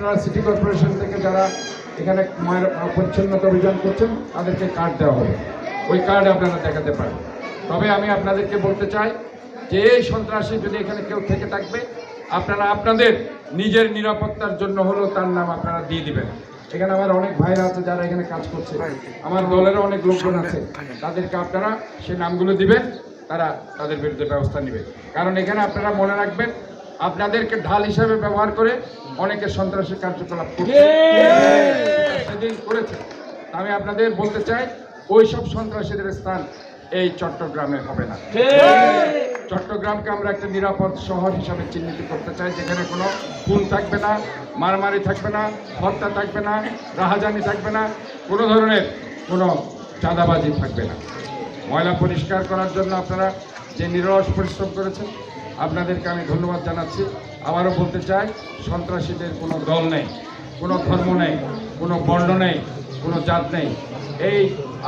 আপনারা city corporation থেকে যারা এখানে ময়- পরিচ্ছন্নতা অভিযান করছেন, তাদেরকে কার্ড দেওয়া হবে। ওই কার্ড আপনারা দেখাতে পারেন। তবে আমি আপনাদেরকে বলতে চাই যে এই সন্ত্রাসী যদি এখানে কেউ থেকে থাকবে, আপনারা আপনাদের নিজের নিরাপত্তার জন্য হলেও তার নাম আপনারা দিয়ে দিবেন। এখানে আমার অনেক ভাইরা আছে যারা এখানে কাজ করছে। আমার দলেরও অনেক লোকজন আছে। তাদেরকে আপনারা সেই নামগুলো দিবেন, তারা তাদের বিরুদ্ধে ব্যবস্থা নেবে। কারণ এখানে আপনারা মনে রাখবেন আপনাদেরকে ঢাল হিসাবে ব্যবহার করে অনেকে সন্ত্রাসী কার্যকলাপ করছে। সেদিন করেছে। আমি আপনাদের বলতে চাই ওই সব সন্ত্রাসীদের স্থান এই চট্টগ্রামে হবে না। চট্টগ্রামকে আমরা একটা নিরাপদ শহর হিসাবে চিহ্নিত করতে চাই যেখানে কোনো খুন থাকবে না মারামারি থাকবে না হত্যা থাকবে না রাহাজানি থাকবে না কোনো ধরনের কোনো চাঁদাবাজি থাকবে না। ময়লা পরিষ্কার করার জন্য আপনারা যে নিরস পরিশ্রম করেছেন আপনাদেরকে আমি ধন্যবাদ জানাচ্ছি। আবারও বলতে চাই, সন্ত্রাসীদের কোনো দল নেই, কোনো ধর্ম নেই, কোনো বর্ণ নেই, কোনো জাত নেই। এই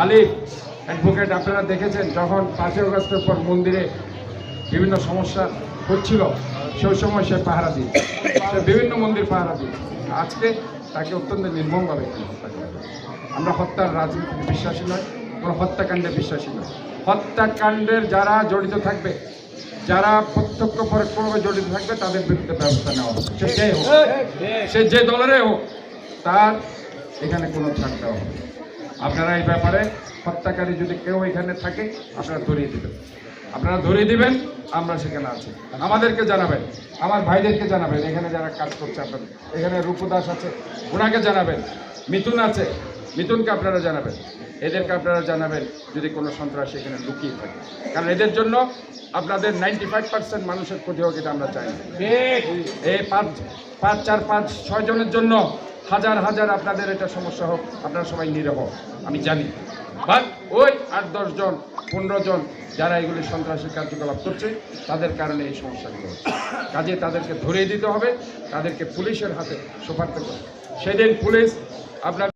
আলিফ অ্যাডভোকেট আপনারা দেখেছেন, যখন পাঁচই আগস্টের পর মন্দিরে বিভিন্ন সমস্যা হচ্ছিল, সেই সময় সে পাহারা দিয়ে, সে বিভিন্ন মন্দির পাহারা দিয়ে, আজকে তাকে অত্যন্ত নির্মমভাবে হত্যা আমরা হত্যার রাজনীতিতে বিশ্বাসী নয়, কোনো হত্যাকাণ্ডে বিশ্বাসী নয়। হত্যাকাণ্ডের যারা জড়িত থাকবে যারা প্রত্যক্ষ পরোক্ষভাবে জড়িত থাকবে তাদের বিরুদ্ধে ব্যবস্থা নেওয়া হবে সে যে হোক সে যে দলেরই হোক তার এখানে কোনো ছাড় দেওয়া হবে আপনারা এই ব্যাপারে হত্যাকারী যদি কেউ এখানে থাকে আপনারা ধরিয়ে দেবেন। আপনারা ধরিয়ে দিবেন আমরা সেখানে আছি। আমাদেরকে জানাবেন আমার ভাইদেরকে জানাবেন এখানে যারা কাজ করছে আপনাদের। এখানে রূপদাস আছে ওনাকে জানাবেন মিথুন আছে মিথুনকে আপনারা জানাবেন। এদেরকে আপনারা জানাবেন যদি কোনো সন্ত্রাস এখানে লুকিয়ে থাকে। কারণ এদের জন্য আপনাদের নাইনটি ফাইভ পার্সেন্ট মানুষের এটা আমরা চাই না। এই পাঁচ পাঁচ চার পাঁচ ছয় জনের জন্য হাজার হাজার আপনাদের এটা সমস্যা হোক আপনারা সবাই নিরহ আমি জানি। বাট ওই আট দশ জন পনেরো জন যারা এগুলি সন্ত্রাসী কার্যকলাপ করছে তাদের কারণে এই সমস্যাগুলো হচ্ছে কাজে তাদেরকে ধরিয়ে দিতে হবে তাদেরকে পুলিশের হাতে সোপার্দ করতে সেদিন পুলিশ আপনার